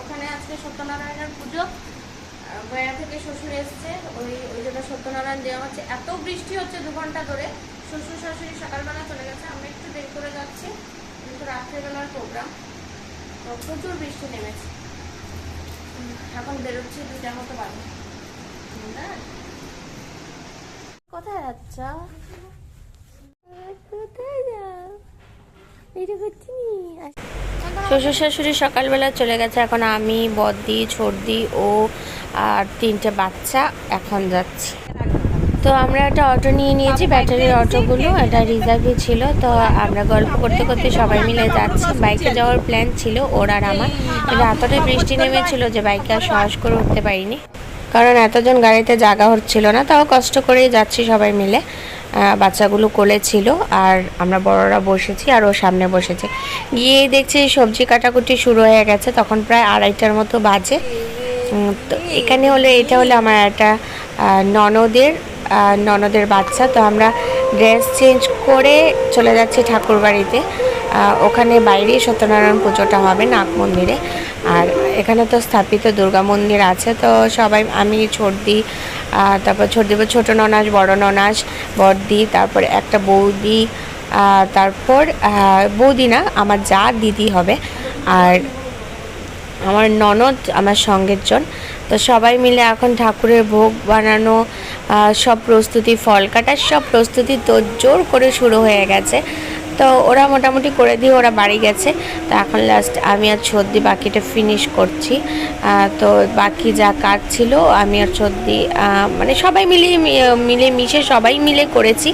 ওখানে আজকে সত্যনারায়ণের পুজো। গয়া থেকে শ্বশুর এসছে। ওই ওই জন্য সত্যনারায়ণ দেওয়া হচ্ছে। এত বৃষ্টি হচ্ছে দু ঘণ্টা ধরে। শ্বশুর শাশুড়ি সকালবেলা চলে গেছে। আমরা একটু দেরি করে যাচ্ছি। কিন্তু রাত্রেবেলার প্রোগ্রাম তো প্রচুর বৃষ্টি নেমেছে। এখন বেরোচ্ছি দুটার মতো বাড়ি কোথায় যাচ্ছ? কোথায় যাও? এটা করছি শ্বশুর শাশুড়ি সকালবেলা চলে গেছে। এখন আমি, বদ্দি ছর্দি ও আর তিনটে বাচ্চা এখন যাচ্ছি। তো আমরা একটা অটো নিয়ে নিয়েছি ব্যাটারির অটোগুলো এটা রিজার্ভে ছিল। তো আমরা গল্প করতে করতে সবাই মিলে যাচ্ছি। বাইকে যাওয়ার প্ল্যান ছিল ওর আর আমার। কিন্তু এতটাই বৃষ্টি নেমেছিল যে বাইকে আর সাহস করে উঠতে পারিনি। কারণ এতজন গাড়িতে জায়গা হচ্ছিল না, তাও কষ্ট করেই যাচ্ছি সবাই মিলে। বাচ্চাগুলো কোলে ছিল। আর আমরা বড়রা বসেছি আর ও সামনে বসেছে। গিয়ে দেখছি সবজি কাটাকুটি শুরু হয়ে গেছে, তখন প্রায় আড়াইটার মতো বাজে। তো এখানে হলো, এটা হলো আমার একটা ননদের ননদের বাচ্চা। তো আমরা ড্রেস চেঞ্জ করে চলে যাচ্ছি ঠাকুর বাড়িতে ওখানে বাইরেই সত্যনারায়ণ পুজোটা হবে নাগ মন্দিরে। আর এখানে তো স্থাপিত দুর্গা মন্দির আছে, তো সবাই, আমি, ছর্দি তারপর ছর্দি, ছোটো ননাস, বড় ননাস, বড়দি, তারপরে একটা বৌদি তারপর বৌদিনা বৌদি না আমার যা দিদি হবে আর আমার ননদ আমার সঙ্গের জন। তো সবাই মিলে এখন ঠাকুরের ভোগ বানানো সব প্রস্তুতি, ফল কাটার সব প্রস্তুতি তোড়জোড় করে শুরু হয়ে গেছে। তো ওরা মোটামুটি করে দিয়ে ওরা বাড়ি গেছে। তো এখন লাস্ট আমি আর সর্দি বাকিটা ফিনিশ করছি। তো বাকি যা কাজ ছিল আমি আর সর্দি মানে সবাই মিলে মিলে মিশে সবাই মিলে করেছি।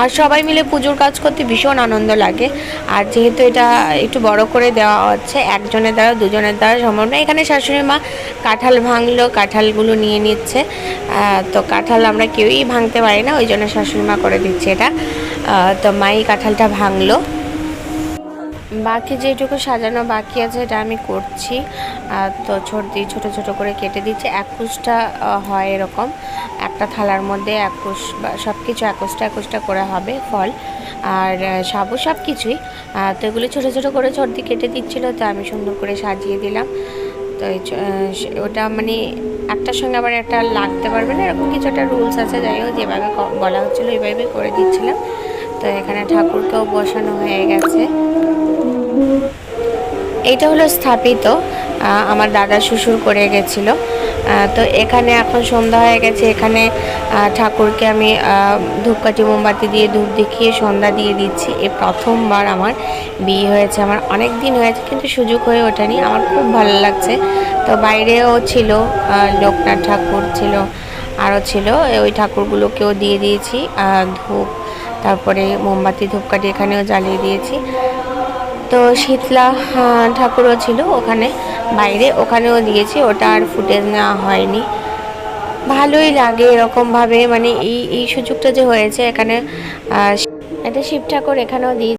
আর সবাই মিলে পুজোর কাজ করতে ভীষণ আনন্দ লাগে। আর যেহেতু এটা একটু বড় করে দেওয়া হচ্ছে, একজনের দ্বারা, দুজনের দ্বারা সম্ভব না। এখানে শাশুড়ি মা কাঁঠাল ভাঙলো, কাঁঠালগুলো নিয়ে নিচ্ছে। তো কাঁঠাল আমরা কেউই ভাঙতে পারি না, ওই জন্য শাশুড়ি মা করে দিচ্ছে এটা। তো মাই কাঁঠালটা ভাঙলো। বাকি যেটুকু সাজানো বাকি আছে, এটা আমি করছি। তো ছোটি ছোট ছোট করে কেটে দিচ্ছি। একুশটা হয় এরকম। একটা থালার মধ্যে একুশ বা সব কিছু একুশটা একুশটা করে হবে ফল। আর সাবু সব কিছুই তো এগুলো ছোটো ছোটো করে সর্দি কেটে দিচ্ছিল, তো আমি সুন্দর করে সাজিয়ে দিলাম। তো ওটা মানে একটার সঙ্গে আবার একটা লাগতে পারবে না, এরকম কিছু একটা রুলস আছে। যাই হোক, যেভাবে বলা হচ্ছিল ওইভাবে করে দিচ্ছিলাম। তো এখানে ঠাকুরকেও বসানো হয়ে গেছে। এইটা হলো স্থাপিত আমার দাদা শ্বশুর করে গেছিল। তো এখানে এখন সন্ধ্যা হয়ে গেছে, এখানে ঠাকুরকে আমি ধূপকাঠি, মোমবাতি দিয়ে ধূপ দেখিয়ে সন্ধ্যা দিয়ে দিচ্ছি। এই প্রথমবার আমার বিয়ে হয়েছে, আমার অনেক দিন হয়েছে, কিন্তু সুযোগ হয়ে ওঠেনি, আমার খুব ভালো লাগছে। তো বাইরেও ছিল লোকনাথ ঠাকুর ছিল, আরও ছিল ওই ঠাকুরগুলোকেও দিয়ে দিয়েছি ধূপ তারপরে মোমবাতি, ধূপকাঠি এখানেও জ্বালিয়ে দিয়েছি। তো শীতলা ঠাকুরও ছিল ওখানে। বাইরে ওখানেও দিয়েছি, ওটা আর ফুটেজ নেওয়া হয়নি। ভালোই লাগে এরকমভাবে মানে এই এই সুযোগটা যে হয়েছে এখানে একটা শিব ঠাকুর এখানেও দিয়ে